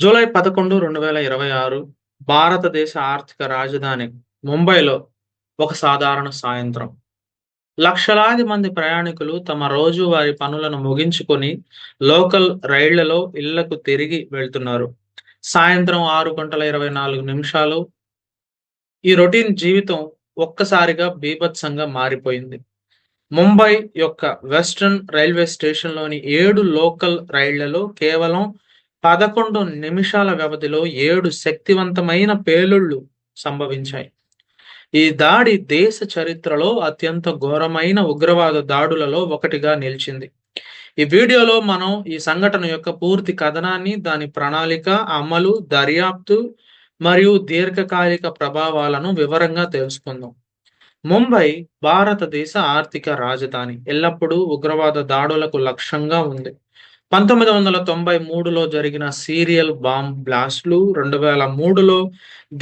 July పదకొండు రెండు వేల ఇరవై ఆరు భారతదేశ ఆర్థిక రాజధాని ముంబైలో ఒక సాధారణ సాయంత్రం. లక్షలాది మంది ప్రయాణికులు తమ రోజువారీ పనులను ముగించుకొని లోకల్ రైళ్ళలో ఇళ్ళకు తిరిగి వెళ్తున్నారు. సాయంత్రం ఆరు గంటల ఇరవై నాలుగు నిమిషాలు ఈ రొటీన్ జీవితం ఒక్కసారిగా బీభత్సంగా మారిపోయింది. ముంబై యొక్క వెస్ట్రన్ రైల్వే స్టేషన్లోని ఏడు లోకల్ రైళ్ళలో కేవలం పదకొండు నిమిషాల వ్యవధిలో ఏడు శక్తివంతమైన పేలుళ్ళు సంభవించాయి. ఈ దాడి దేశ చరిత్రలో అత్యంత ఘోరమైన ఉగ్రవాద దాడులలో ఒకటిగా నిలిచింది. ఈ వీడియోలో మనం ఈ సంఘటన యొక్క పూర్తి కథనాన్ని దాని ప్రణాళిక అమలు దర్యాప్తు మరియు దీర్ఘకాలిక ప్రభావాలను వివరంగా తెలుసుకుందాం. ముంబై భారతదేశ ఆర్థిక రాజధాని. ఎల్లప్పుడూ ఉగ్రవాద దాడులకు లక్ష్యంగా ఉంది. పంతొమ్మిది వందల తొంభై మూడులో జరిగిన సీరియల్ బాంబ్ బ్లాస్ట్లు రెండు వేల మూడులో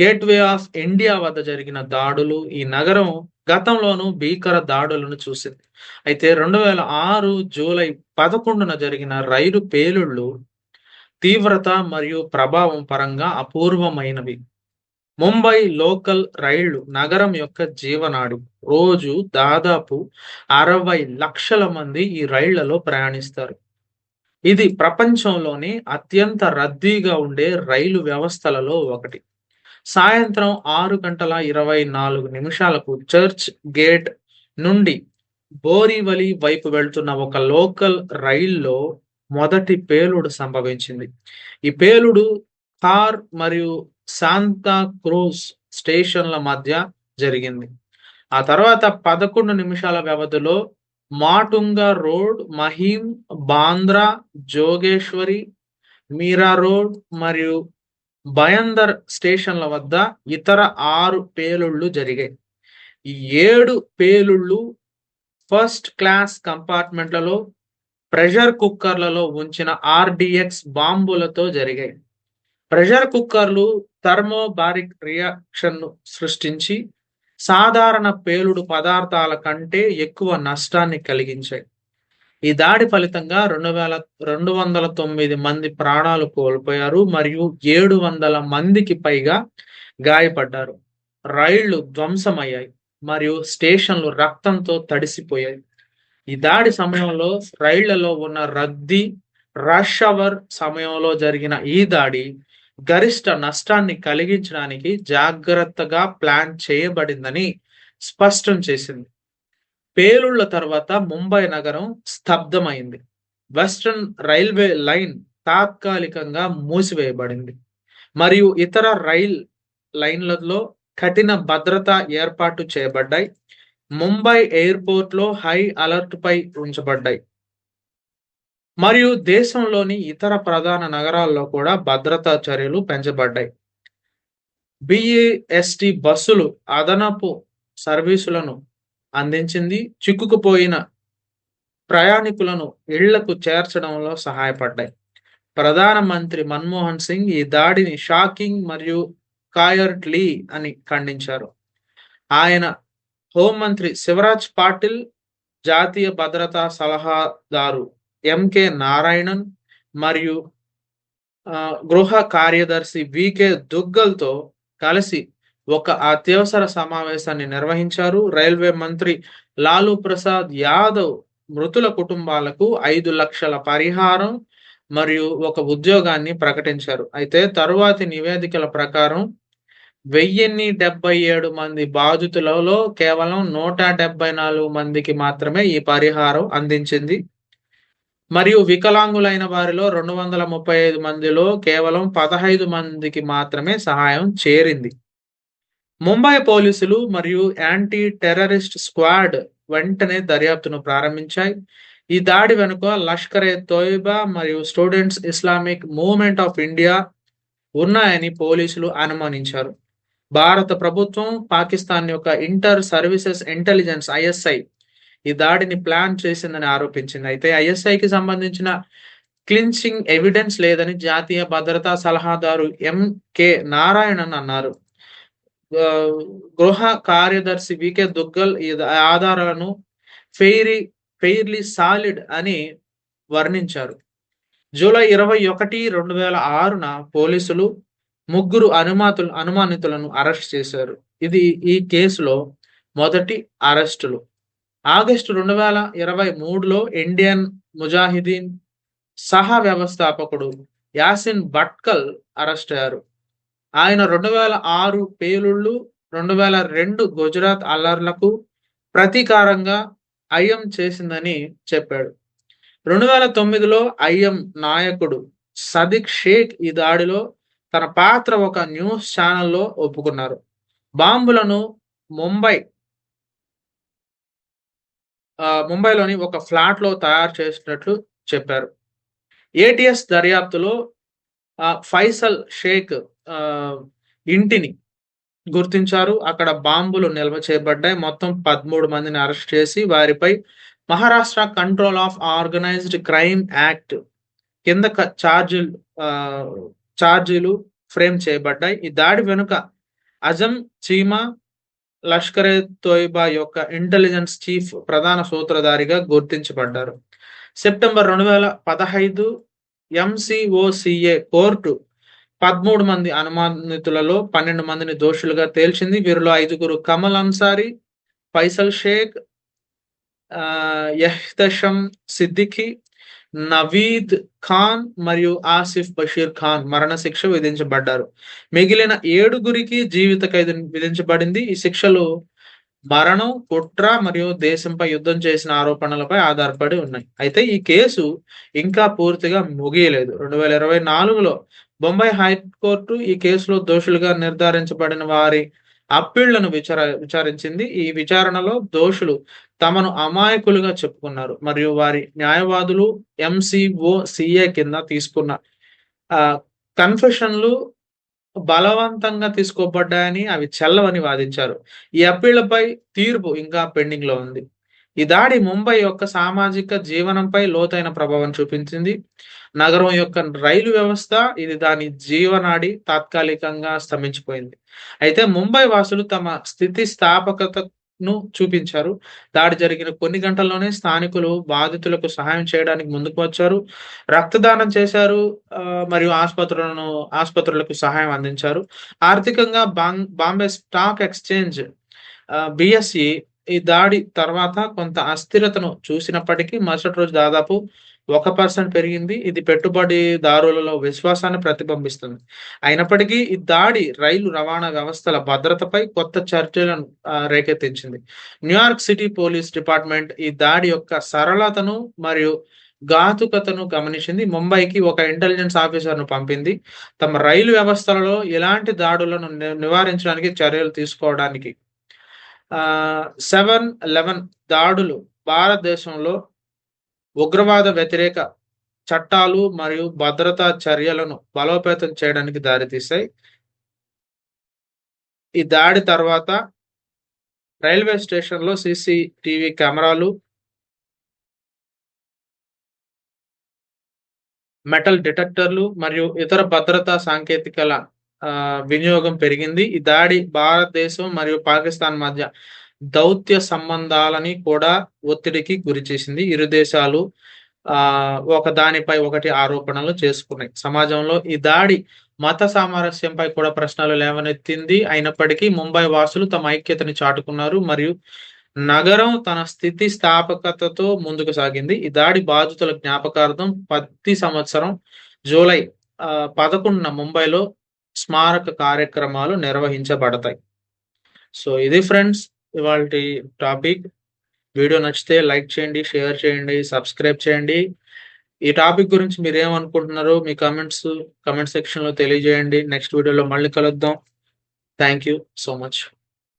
గేట్వే ఆఫ్ ఇండియా వద్ద జరిగిన దాడులు ఈ నగరం గతంలోనూ భీకర దాడులను చూసింది. అయితే రెండు వేల ఆరు జూలై పదకొండున జరిగిన రైలు పేలుళ్ళు తీవ్రత మరియు ప్రభావం పరంగా అపూర్వమైనవి. ముంబై లోకల్ రైళ్ళు నగరం యొక్క జీవనాడు. రోజు దాదాపు అరవై లక్షల మంది ఈ రైళ్ళలో ప్రయాణిస్తారు. ఇది ప్రపంచంలోనే అత్యంత రద్దీగా ఉండే రైలు వ్యవస్థలలో ఒకటి. సాయంత్రం ఆరు గంటల ఇరవై నాలుగు నిమిషాలకు చర్చ్ గేట్ నుండి బోరివలి వైపు వెళ్తున్న ఒక లోకల్ రైల్లో మొదటి పేలుడు సంభవించింది. ఈ పేలుడు కార్ మరియు శాంతా క్రూజ్ స్టేషన్ల మధ్య జరిగింది. ఆ తర్వాత పదకొండు నిమిషాల వ్యవధిలో మాటుంగా రోడ్ మహీం బాంద్రా జోగేశ్వరి మీరా రోడ్ మరియు భయందర్ స్టేషన్ల వద్ద ఇతర ఆరు పేలుళ్ళు జరిగాయి. ఈ ఏడు పేలుళ్ళు ఫస్ట్ క్లాస్ కంపార్ట్మెంట్లలో ప్రెషర్ కుక్కర్లలో ఉంచిన ఆర్డిఎక్స్ బాంబులతో జరిగాయి. ప్రెషర్ కుక్కర్లు థర్మోబారిక్ రియాక్షన్ను సృష్టించి సాధారణ పేలుడు పదార్థాల కంటే ఎక్కువ నష్టాన్ని కలిగించాయి. ఈ దాడి ఫలితంగా రెండు వేల రెండు వందల తొమ్మిది మంది ప్రాణాలు కోల్పోయారు మరియు ఏడు వందల మందికి పైగా గాయపడ్డారు. రైళ్ళు ధ్వంసమయ్యాయి మరియు స్టేషన్లు రక్తంతో తడిసిపోయాయి. ఈ దాడి సమయంలో రైళ్ళలో ఉన్న రద్దీ రష్ అవర్ సమయంలో జరిగిన ఈ దాడి గరిష్ట నష్టాన్ని కలిగించడానికి జాగ్రత్తగా ప్లాన్ చేయబడిందని స్పష్టం చేసింది. పేలుళ్ళ తర్వాత ముంబై నగరం స్తబ్దమైంది వెస్ట్రన్ రైల్వే లైన్ తాత్కాలికంగా మూసివేయబడింది. మరియు ఇతర రైల్ లైన్లలో కఠిన భద్రత ఏర్పాటు చేయబడ్డాయి. ముంబై ఎయిర్పోర్ట్లో హై అలర్ట్ పై ఉంచబడ్డాయి. మరియు దేశంలోని ఇతర ప్రధాన నగరాల్లో కూడా భద్రతా చర్యలు పెంచబడ్డాయి. బిఏఎస్టి బస్సులు అదనపు సర్వీసులను అందించింది చిక్కుకుపోయిన ప్రయాణికులను ఇళ్ళకు చేర్చడంలో సహాయపడ్డాయి. ప్రధానమంత్రి మన్మోహన్ సింగ్ ఈ దాడిని షాకింగ్ మరియు కాయర్ట్లీ అని ఖండించారు. ఆయన హోంమంత్రి శివరాజ్ పాటిల్ జాతీయ భద్రతా సలహాదారు ఎంకే నారాయణన్ మరియు గృహ కార్యదర్శి వికే దుగ్గల్తో కలిసి ఒక అత్యవసర సమావేశాన్ని నిర్వహించారు. రైల్వే మంత్రి లాలూ ప్రసాద్ యాదవ్ మృతుల కుటుంబాలకు ఐదు లక్షల పరిహారం మరియు ఒక ఉద్యోగాన్ని ప్రకటించారు. అయితే తరువాతి నివేదికల ప్రకారం వెయ్యిన్ని డెబ్బై ఏడు మంది బాధితులలో కేవలం నూట డెబ్బై నాలుగు మందికి మాత్రమే ఈ పరిహారం అందించింది. మరియు వికలాంగులైన వారిలో రెండు వందల ముప్పై ఐదు మందిలో కేవలం పదహైదు మందికి మాత్రమే సహాయం చేరింది. ముంబై పోలీసులు మరియు యాంటీ టెర్రరిస్ట్ స్క్వాడ్ వెంటనే దర్యాప్తును ప్రారంభించాయి. ఈ దాడి వెనుక లష్కర్ ఏ తోయిబా మరియు students Islamic movement of India ఉన్నాయని పోలీసులు అనుమానించారు. భారత ప్రభుత్వం పాకిస్తాన్ యొక్క ఇంటర్ సర్వీసెస్ ఇంటెలిజెన్స్ ఐఎస్ఐ ఈ దాడిని ప్లాన్ చేసిందని ఆరోపించింది. అయితే ఐఎస్ఐకి సంబంధించిన క్లిన్చింగ్ ఎవిడెన్స్ లేదని జాతీయ భద్రతా సలహాదారు ఎంకే నారాయణన్ అన్నారు. గృహ కార్యదర్శి వికే దుగ్గల్ ఈ ఆధారాలను ఫెయిరీ ఫెయిర్లీ సాలిడ్ అని వర్ణించారు. జూలై ఇరవై ఒకటి రెండు వేల ఆరున పోలీసులు ముగ్గురు అనుమాతులు అనుమానితులను అరెస్ట్ చేశారు. ఇది ఈ కేసులో మొదటి అరెస్టులు. ఆగస్టు రెండు వేల ఇరవై మూడులో ఇండియన్ ముజాహిదీన్ సహ వ్యవస్థాపకుడు యాసిన్ భట్కల్ అరెస్ట్ అయ్యారు. ఆయన రెండు వేల ఆరు పేలుళ్ళు రెండు వేల రెండు గుజరాత్ అల్లర్లకు ప్రతీకారంగా ఐఎం చేసిందని చెప్పాడు. రెండు వేల తొమ్మిదిలో ఐఎం నాయకుడు సదిక్ షేక్ ఈ దాడిలో తన పాత్ర ఒక న్యూస్ ఛానల్లో ఒప్పుకున్నారు. బాంబులను ముంబై ముంబైలోని ఒక ఫ్లాట్లో తయారు చేసినట్లు చెప్పారు. ఏటీఎస్ దర్యాప్తులో ఫైసల్ షేక్ ఇంటిని గుర్తించారు. అక్కడ బాంబులు నిల్వ చేయబడ్డాయి. మొత్తం పదమూడు మందిని అరెస్ట్ చేసి వారిపై Maharashtra control of organised crime act కింద ఛార్జీలు ఛార్జీలు ఫ్రేమ్ చేయబడ్డాయి. ఈ దాడి వెనుక అజం చీమా లష్కరే తోయిబా యొక్క ఇంటెలిజెన్స్ చీఫ్ ప్రధాన సూత్రధారిగా గుర్తించబడ్డారు. సెప్టెంబర్ రెండు వేల పదహైదు ఎంసిఓసిఏ కోర్టు పదమూడు మంది అనుమానితులలో పన్నెండు మందిని దోషులుగా తేల్చింది. వీరిలో ఐదుగురు కమల్ అన్సారీ ఫైసల్ షేక్ యహ్తషం సిద్దికి నవీద్ ఖాన్ మరియు ఆసిఫ్ బషీర్ ఖాన్ మరణశిక్ష విధించబడ్డారు. మిగిలిన ఏడుగురికి జీవిత ఖైదు విధించబడింది. ఈ శిక్షలు మరణం కుట్ర మరియు దేశంపై యుద్ధం చేసిన ఆరోపణలపై ఆధారపడి ఉన్నాయి. అయితే ఈ కేసు ఇంకా పూర్తిగా ముగియలేదు. రెండు వేల ఇరవై నాలుగులో బొంబాయి హైకోర్టు ఈ కేసులో దోషులుగా నిర్ధారించబడిన వారి అప్పీళ్ళను విచార విచారించింది. ఈ విచారణలో దోషులు తమను అమాయకులుగా చెప్పుకున్నారు. మరియు వారి న్యాయవాదులు ఎంసీఓ సిఏ కింద తీసుకున్న కన్ఫెషన్లు బలవంతంగా తీసుకోబడ్డాయని అవి చెల్లవని వాదించారు. ఈ అప్పీళ్ళపై తీర్పు ఇంకా పెండింగ్లో ఉంది. ఈ దాడి ముంబై యొక్క సామాజిక జీవనంపై లోతైన ప్రభావం చూపించింది. నగరం యొక్క రైలు వ్యవస్థ ఇది దాని జీవనాడి తాత్కాలికంగా స్తంభించిపోయింది. అయితే ముంబై వాసులు తమ స్థితి స్థాపకతను చూపించారు. దాడి జరిగిన కొన్ని గంటల్లోనే స్థానికులు బాధితులకు సహాయం చేయడానికి ముందుకు వచ్చారు. రక్తదానం చేశారు మరియు ఆసుపత్రులను ఆసుపత్రులకు సహాయం అందించారు. ఆర్థికంగా బాంబే స్టాక్ ఎక్స్చేంజ్ బిఎస్సి ఈ దాడి తర్వాత కొంత అస్థిరతను చూసినప్పటికీ మరుసటి రోజు దాదాపు ఒక పర్సెంట్ పెరిగింది. ఇది పెట్టుబడిదారులలో విశ్వాసాన్ని ప్రతిబింబిస్తుంది. అయినప్పటికీ ఈ దాడి రైలు రవాణా వ్యవస్థల భద్రతపై కొత్త చర్చలను రేకెత్తించింది. New York City Police Department ఈ దాడి యొక్క సరళతను మరియు ఘాతుకతను గమనించింది. ముంబైకి ఒక ఇంటెలిజెన్స్ ఆఫీసర్ను పంపింది. తమ రైలు వ్యవస్థలలో ఎలాంటి దాడులను నివారించడానికి చర్యలు తీసుకోవడానికి సెవెన్ లెవెన్ దాడులు భారతదేశంలో ఉగ్రవాద వ్యతిరేక చట్టాలు మరియు భద్రతా చర్యలను బలోపేతం చేయడానికి దారితీస్తాయి ఈ దాడి తర్వాత రైల్వే స్టేషన్లో సీసీటీవీ కెమెరాలు మెటల్ డిటెక్టర్లు మరియు ఇతర భద్రతా సాంకేతికల వినియోగం పెరిగింది. ఈ దాడి భారతదేశం మరియు పాకిస్తాన్ మధ్య దౌత్య సంబంధాలని కూడా ఒత్తిడికి గురి చేసింది. ఇరు దేశాలు ఆ ఒక దానిపై ఒకటి ఆరోపణలు చేసుకున్నాయి. సమాజంలో ఈ దాడి మత సామరస్యంపై కూడా ప్రశ్నలు లేవనెత్తింది. అయినప్పటికీ ముంబై వాసులు తమ ఐక్యతని చాటుకున్నారు మరియు నగరం తన స్థితి స్థాపకతతో ముందుకు సాగింది. ఈ దాడి బాధితుల జ్ఞాపకార్థం ప్రతి సంవత్సరం జూలై పదకొండున ముంబైలో స్మారక కార్యక్రమాలు నిర్వహించబడతాయి. సో ఇది ఫ్రెండ్స్ ఇవాళ టాపిక్ వీడియో నచ్చితే లైక్ చేయండి షేర్ చేయండి సబ్స్క్రైబ్ చేయండి. ఈ టాపిక్ గురించి మీరు ఏమనుకుంటున్నారో మీ కమెంట్స్ కమెంట్ సెక్షన్లో తెలియజేయండి. నెక్స్ట్ వీడియోలో మళ్ళీ కలుద్దాం. Thank you so much